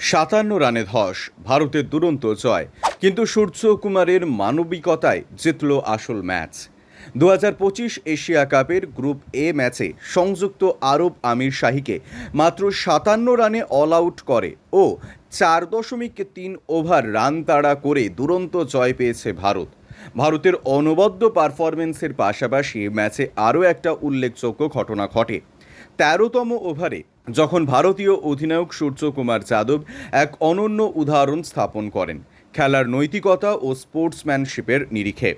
সাতান্ন রানে ধস, ভারতের দুরন্ত জয়। কিন্তু সূর্যকুমারের মানবিকতায় জিতল আসল ম্যাচ। দু হাজার পঁচিশ এশিয়া কাপের গ্রুপ এ ম্যাচে সংযুক্ত আরব আমির শাহীকে মাত্র সাতান্ন রানে অল আউট করে ও চার দশমিক তিন ওভার রান তাড়া করে দুরন্ত জয় পেয়েছে ভারত। ভারতের অনবদ্য পারফরমেন্সের পাশাপাশি ম্যাচে আরও একটা উল্লেখযোগ্য ঘটনা ঘটে। তেরোতম ওভারে যখন ভারতীয় অধিনায়ক সূর্যকুমার যাদব এক অনন্য উদাহরণ স্থাপন করেন, খেলার নৈতিকতা ও স্পোর্টসম্যানশিপের নিরিখে।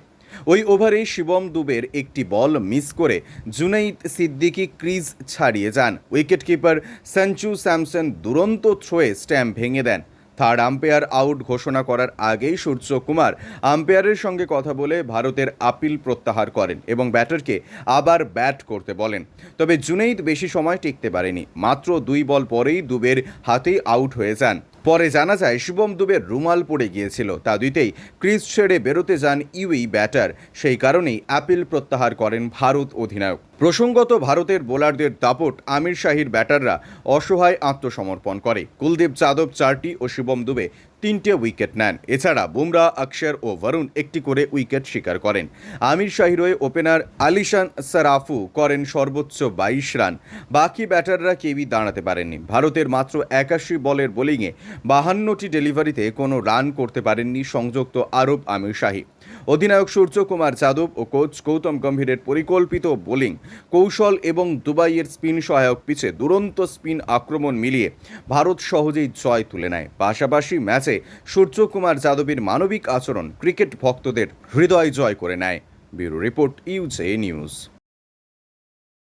ওই ওভারে শিবম দুবের একটি বল মিস করে জুনাইদ সিদ্দিকি ক্রিজ ছাড়িয়ে যান। উইকেটকিপার সঞ্জু স্যামসন দুরন্ত থ্রোয়ে স্ট্যাম্প ভেঙে দেন। থার্ড আম্পায়ার আউট ঘোষণা করার আগেই সূর্যকুমার আম্পায়ারের সঙ্গে কথা বলে ভারতের আপিল প্রত্যাহার করেন এবং ব্যাটারকে আবার ব্যাট করতে বলেন। তবে জুনেইদ বেশি সময় টিকতে পারেনি। মাত্র দুই বল পরেই দুবের হাতেই আউট হয়ে যান। পরে জানা যায়, শুভম দুবের রুমাল পড়ে গিয়েছিল। তা দুইতেই ক্রিজ ছেড়ে বেরোতে যান ইউই ব্যাটার। সেই কারণেই আপিল প্রত্যাহার করেন ভারত অধিনায়ক। প্রসঙ্গত ভারতের বোলারদের দাপট আমির শাহির ব্যাটাররা অসহায় আত্মসমর্পণ করে। কুলদীপ যাদব, চারটি ও শিবম দুবে তিনটে উইকেট নেন। এছাড়া বুমরা অক্ষর ও বরুণ একটি করে উইকেট শিকার করেন। আমির শাহির হয়ে ওপেনার আলিশান সারাফু করেন সর্বোচ্চ বাইশ রান। বাকি ব্যাটাররা কেউই দাঁড়াতে পারেননি। ভারতের মাত্র একাশি বলের বোলিংয়ে বাহান্নটি ডেলিভারিতে কোনো রান করতে পারেননি সংযুক্ত আরব আমির শাহী। অধিনায়ক সূর্যকুমার যাদব ও কোচ গৌতম গম্ভীরের পরিকল্পিত বোলিং, কৌশল এবং দুবাইয়ের স্পিন সহায়ক পিছে দুরন্ত স্পিন আক্রমণ মিলিয়ে ভারত সহজেই জয় তুলে নেয়। পাশাপাশি ম্যাচে সূর্যকুমার যাদবের মানবিক আচরণ ক্রিকেট ভক্তদের হৃদয় জয় করে নেয়। Bureau report UJ news.